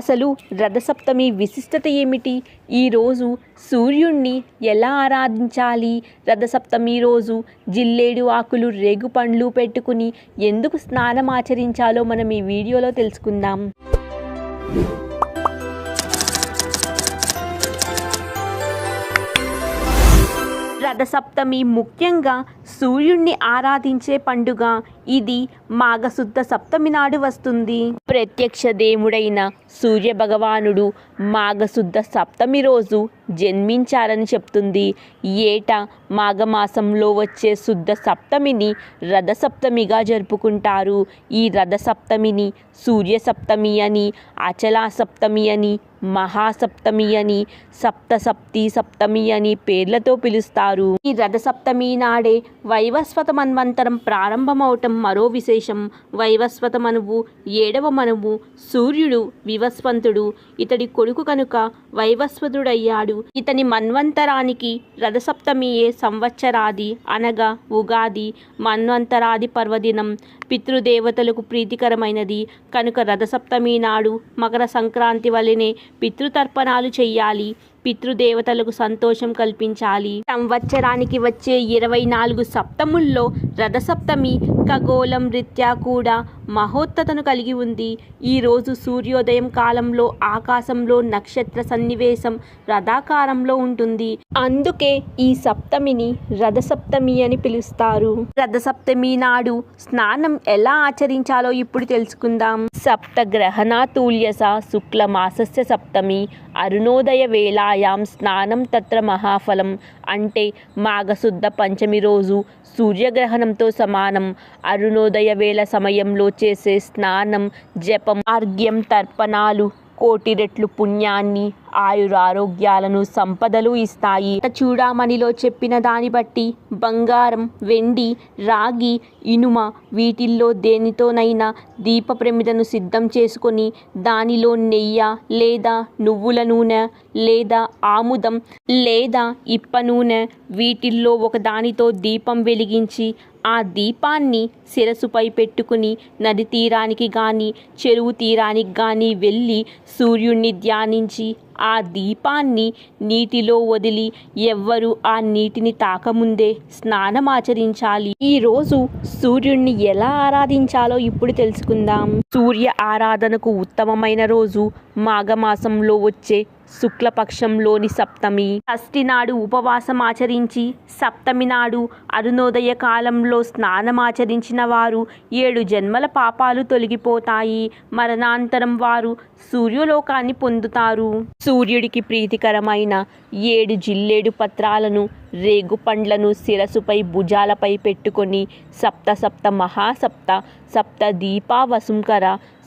అసలు రథసప్తమి విశిష్టత ఏమిటి? ఈరోజు సూర్యుణ్ణి ఎలా ఆరాధించాలి? రథసప్తమి రోజు జిల్లేడు ఆకులు రేగు పండ్లు పెట్టుకుని ఎందుకు స్నానం ఆచరించాలో మనం ఈ వీడియోలో తెలుసుకుందాం. రథసప్తమి ముఖ్యంగా సూర్యుణ్ణి ఆరాధించే పండుగ. ఇది మాఘశుద్ధ సప్తమి నాడు వస్తుంది. ప్రత్యక్ష దేవుడైన సూర్య భగవానుడు మాఘశుద్ధ సప్తమి రోజు జన్మించారని చెప్తుంది. ఏటా మాఘమాసంలో వచ్చే శుద్ధ సప్తమిని రథసప్తమిగా జరుపుకుంటారు. ఈ రథసప్తమిని సూర్య సప్తమి అని అచలా సప్తమి అని మహాసప్తమి అని సప్తసప్తి సప్తమి అని పేర్లతో పిలుస్తారు. ఈ రథసప్తమి నాడే వైవస్వత మన్వంతరం ప్రారంభమవటం మరో విశేషం. వైవస్వత మనువు ఏడవ మనువు సూర్యుడు వివస్వంతుడు. ఇతడి కొడుకు కనుక వైవస్వతుడయ్యాడు. ఇతని మన్వంతరానికి రథసప్తమియే సంవత్సరాది అనగా ఉగాది మన్వంతరాది పర్వదినం. పితృదేవతలకు ప్రీతికరమైనది. కనుక రథసప్తమి నాడు మకర సంక్రాంతి వలెనే పితృతర్పణాలు చెయ్యాలి. పితృదేవతలకు సంతోషం కల్పించాలి. సంవత్సరానికి వచ్చే ఇరవై నాలుగు సప్తముల్లో రథసప్తమి ఖగోళం రీత్యా కూడా మహోత్తతను కలిగి ఉంది. ఈరోజు సూర్యోదయం కాలంలో ఆకాశంలో నక్షత్ర సన్నివేశం రథాకారంలో ఉంటుంది. అందుకే ఈ సప్తమిని రథసప్తమి అని పిలుస్తారు. రథసప్తమి నాడు స్నానం ఎలా ఆచరించాలో ఇప్పుడు తెలుసుకుందాం. సప్త గ్రహణాతుల్యస శుక్ల మాసస్య సప్తమి అరుణోదయ వేళాయాం స్నానం తత్ర మహాఫలం. అంటే మాఘశుద్ధ పంచమి రోజు సూర్యగ్రహణంతో సమానం. అరుణోదయ వేళ సమయంలో చేసే స్నానం జపం అర్ఘ్యం తర్పణాలు కోటి రెట్లు పుణ్యాన్ని ఆయురారోగ్యాలను సంపదలు ఇస్తాయి. చూడామణిలో చెప్పిన దాన్ని బట్టి బంగారం వెండి రాగి ఇనుమ వీటిల్లో దేనితోనైనా దీప ప్రమిదను సిద్ధం చేసుకొని దానిలో నెయ్యి లేదా నువ్వుల నూనె లేదా ఆముదం లేదా ఇప్ప నూనె వీటిల్లో ఒకదానితో దీపం వెలిగించి ఆ దీపాన్ని శిరసుపై పెట్టుకుని నది తీరానికి కానీ చెరువు తీరానికి కానీ వెళ్ళి సూర్యుణ్ణి ధ్యానించి ఆ దీపాన్ని నీటిలో వదిలి ఎవ్వరు ఆ నీటిని తాకముందే స్నానమాచరించాలి ఈరోజు సూర్యుణ్ణి ఎలా ఆరాధించాలో ఇప్పుడు తెలుసుకుందాం. సూర్య ఆరాధనకు ఉత్తమమైన రోజు మాఘమాసంలో వచ్చే శుక్లపక్షంలోని సప్తమి. షష్ఠి నాడు ఉపవాసం ఆచరించి సప్తమి నాడు అరుణోదయ కాలంలో స్నానమాచరించిన వారు ఏడు జన్మల పాపాలు తొలగిపోతాయి. మరణాంతరం వారు సూర్యలోకాన్ని పొందుతారు. సూర్యుడికి ప్రీతికరమైన ఏడు జిల్లేడు పత్రాలను రేగు పండ్లను శిరసుపై భుజాలపై పెట్టుకొని సప్త సప్త మహాసప్త సప్త దీపా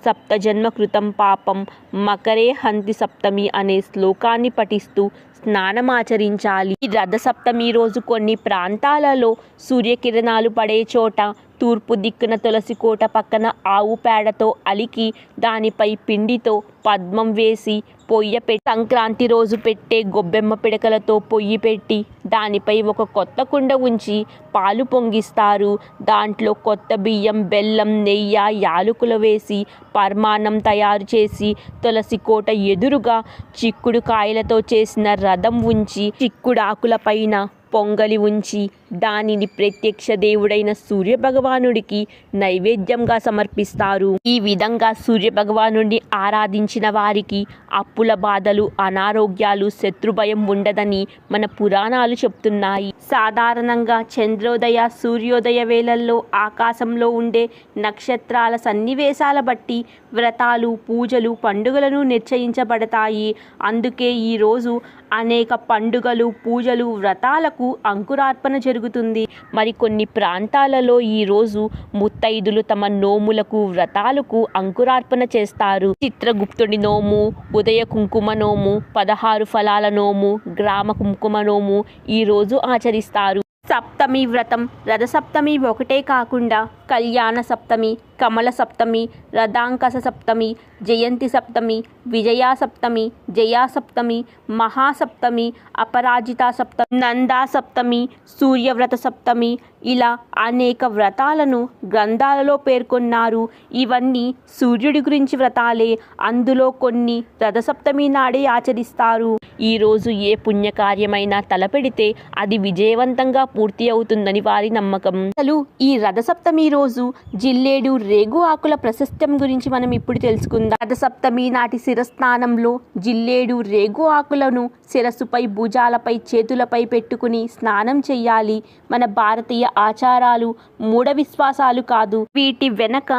సప్తజన్మ కృతం పాపం మకరే హంతి సప్తమి అనే శ్లోకాన్ని పఠిస్తూ స్నానమాచరించాలి ఈ రథ సప్తమి రోజు కొన్ని ప్రాంతాలలో సూర్యకిరణాలు పడే చోట తూర్పు దిక్కున తులసి కోట పక్కన ఆవు పేడతో అలికి దానిపై పిండితో పద్మం వేసి పొయ్య పెట్టి సంక్రాంతి రోజు పెట్టే గొబ్బెమ్మ పిడకలతో పొయ్యి పెట్టి దానిపై ఒక కొత్త కుండ ఉంచి పాలు పొంగిస్తారు. దాంట్లో కొత్త బియ్యం బెల్లం నెయ్యి యాలకులు వేసి పర్మాణం తయారు చేసి తులసి కోట ఎదురుగా చిక్కుడు కాయలతో చేసిన రథం ఉంచి చిక్కుడాకుల పైన పొంగలి ఉంచి దానిని ప్రత్యక్ష దేవుడైన సూర్య భగవానుడికి నైవేద్యంగా సమర్పిస్తారు. ఈ విధంగా సూర్య భగవానుడిని ఆరాధించిన వారికి అప్పుల బాధలు అనారోగ్యాలు శత్రుభయం ఉండదని మన పురాణాలు చెప్తున్నాయి. సాధారణంగా చంద్రోదయ సూర్యోదయ వేళల్లో ఆకాశంలో ఉండే నక్షత్రాల సన్నివేశాల బట్టి వ్రతాలు పూజలు పండుగలను నిశ్చయించబడతాయి. అందుకే ఈరోజు అనేక పండుగలు పూజలు వ్రతాలకు అంకురార్పణ జరుగుతుంది. మరికొన్ని ప్రాంతాలలో ఈరోజు ముత్తైదులు తమ నోములకు వ్రతాలకు అంకురార్పణ చేస్తారు. చిత్రగుప్తుడి నోము ఉదయ కుంకుమ నోము పదహారు ఫలాల నోము గ్రామ కుంకుమ నోము ఈరోజు ఆచరిస్తారు. సప్తమి వ్రతం రథసప్తమి ఒకటే కాకుండా కళ్యాణ సప్తమి కమల సప్తమి రథాంకస సప్తమి జయంతి సప్తమి విజయా సప్తమి జయా సప్తమి మహాసప్తమి అపరాజిత సప్తమి నందా సప్తమి సూర్యవ్రత సప్తమి ఇలా అనేక వ్రతాలను గ్రంథాలలో పేర్కొన్నారు. ఇవన్నీ సూర్యుడి గురించి వ్రతాలే. అందులో కొన్ని రథసప్తమి నాడే ఆచరిస్తారు. ఈరోజు ఏ పుణ్యకార్యమైనా తలపెడితే అది విజయవంతంగా పూర్తి అవుతుందని వారి నమ్మకం. అసలు ఈ రథసప్తమి రోజు జిల్లేడు రేగు ఆకుల ప్రశస్త్యం గురించి మనం ఇప్పుడు తెలుసుకుందాం. రథసప్తమి నాటి శిరస్నానంలో జిల్లేడు రేగు ఆకులను శిరస్సుపై భుజాలపై చేతులపై పెట్టుకుని స్నానం చేయాలి మన భారతీయ ఆచారాలు మూఢ విశ్వాసాలు కాదు. వీటి వెనక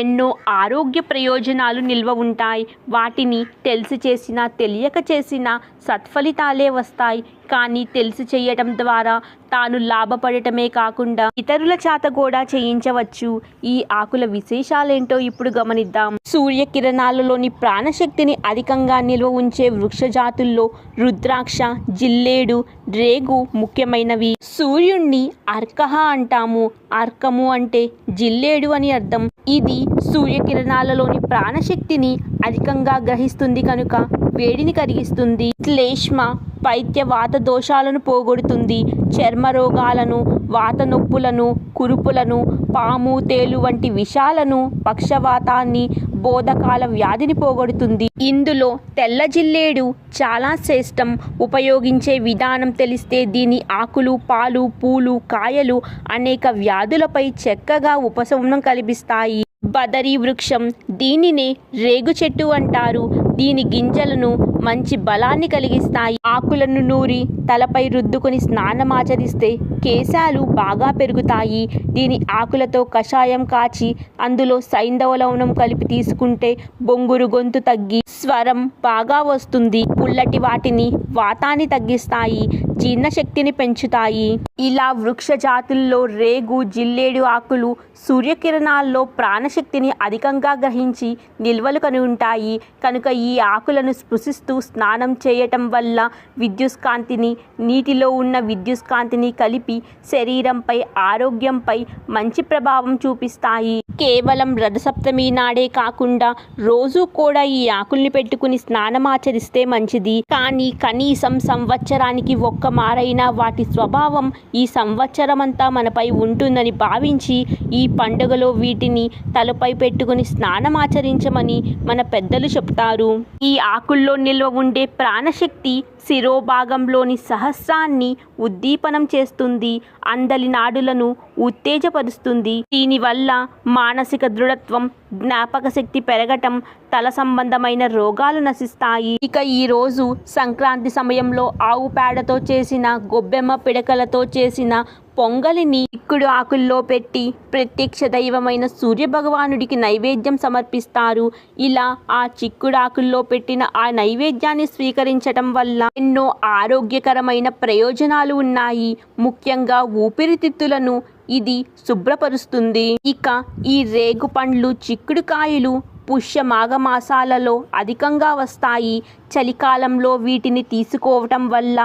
ఎన్నో ఆరోగ్య ప్రయోజనాలు నిల్వ ఉంటాయి. వాటిని తెలిసి చేసినా తెలియక చేసినా సత్ఫలితాలే వస్తాయి. కానీ తెలిసి చేయటం ద్వారా తాను లాభపడటమే కాకుండా ఇతరుల చేత కూడా చేయించవచ్చు. ఈ ఆకుల విశేషాలేంటో ఇప్పుడు గమనిద్దాం. సూర్యకిరణాలలోని ప్రాణశక్తిని అధికంగా నిల్వ ఉంచే వృక్ష జాతుల్లో రుద్రాక్ష జిల్లేడు రేగు ముఖ్యమైనవి. సూర్యుణ్ణి అర్కహ అంటాము. అర్కము అంటే జిల్లేడు అని అర్థం. ఇది సూర్యకిరణాలలోని ప్రాణశక్తిని అధికంగా గ్రహిస్తుంది కనుక వేడిని కరిగిస్తుంది. శ్లేష్మ పైత్య వాత దోషాలను పోగొడుతుంది. చర్మ రోగాలను వాత నొప్పులను కురుపులను పాము తేలు వంటి విషాలను పక్షవాతాన్ని బోధకాల వ్యాధిని పోగొడుతుంది. ఇందులో తెల్ల జిల్లేడు చాలా శ్రేష్టం. ఉపయోగించే విధానం తెలిస్తే దీని ఆకులు పాలు పూలు కాయలు అనేక వ్యాధులపై చక్కగా ఉపశమనం కల్పిస్తాయి. బదరీ వృక్షం దీనినే రేగు చెట్టు అంటారు. దీని గింజలను మంచి బలాన్ని కలిగిస్తాయి. ఆకులను నూరి తలపై రుద్దుకొని స్నానం ఆచరిస్తే కేశాలు బాగా పెరుగుతాయి. దీని ఆకులతో కషాయం కాచి అందులో సైంధవ లవణం కలిపి తీసుకుంటే బొంగురు గొంతు తగ్గి స్వరం బాగా వస్తుంది. పుల్లటి వాటిని వాతాన్ని తగ్గిస్తాయి. జీర్ణశక్తిని పెంచుతాయి. ఇలా వృక్ష జాతుల్లో రేగు జిల్లేడు ఆకులు సూర్యకిరణాల్లో ప్రాణశక్తిని అధికంగా గ్రహించి నిల్వలు కనుగొంటాయి. కనుక ఈ ఆకులను స్పృశిస్తూ స్నానం చేయటం వల్ల విద్యుత్కాంతిని నీటిలో ఉన్న విద్యుత్కాంతిని కలిపి శరీరంపై ఆరోగ్యంపై మంచి ప్రభావం చూపిస్తాయి. కేవలం రథసప్తమి నాడే కాకుండా రోజు కూడా ఈ ఆకుల్ని పెట్టుకుని స్నానం ఆచరిస్తే మంచిది. కానీ కనీసం సంవత్సరానికి ఒక్క మారైనా వాటి స్వభావం ఈ సంవత్సరమంతా మనపై ఉంటుందని భావించి ఈ పండుగలో వీటిని తలపై పెట్టుకుని స్నానం ఆచరించమని మన పెద్దలు చెప్తారు. ఈ ఆకుల్లో నిల్వ ఉండే ప్రాణశక్తి శిరోభాగంలోని సహస్రాన్ని ఉద్దీపనం చేస్తుంది అందలి నాడులను ఉత్తేజపరుస్తుంది. దీనివల్ల మానసిక దృఢత్వం జ్ఞాపక శక్తి పెరగటం తల సంబంధమైన రోగాలు నశిస్తాయి. ఇక ఈ రోజు సంక్రాంతి సమయంలో ఆవు పేడతో చేసిన గొబ్బెమ్మ పిడకలతో చేసిన పొంగలిని ఇక్కుడు ఆకుల్లో పెట్టి ప్రత్యక్ష దైవమైన సూర్య భగవానుడికి నైవేద్యం సమర్పిస్తారు. ఇలా ఆ చిక్కుడాకుల్లో పెట్టిన ఆ నైవేద్యాన్ని స్వీకరించటం వల్ల ఎన్నో ఆరోగ్యకరమైన ప్రయోజనాలు ఉన్నాయి. ముఖ్యంగా ఊపిరితిత్తులను ఇది శుభ్రపరుస్తుంది. ఇక ఈ రేగు పండ్లు చిక్కుడుకాయలు పుష్య మాఘమాసాలలో అధికంగా వస్తాయి. చలికాలంలో వీటిని తీసుకోవటం వల్ల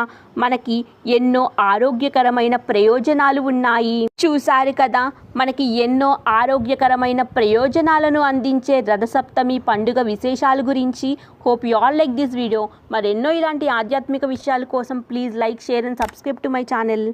మనకి ఎన్నో ఆరోగ్యకరమైన ప్రయోజనాలు ఉన్నాయి. చూశారు కదా మనకి ఎన్నో ఆరోగ్యకరమైన ప్రయోజనాలను అందించే రథసప్తమి పండుగ విశేషాల గురించి hope you all like this video. మరెన్నో ఇలాంటి ఆధ్యాత్మిక విషయాల కోసం please like share and subscribe to my channel.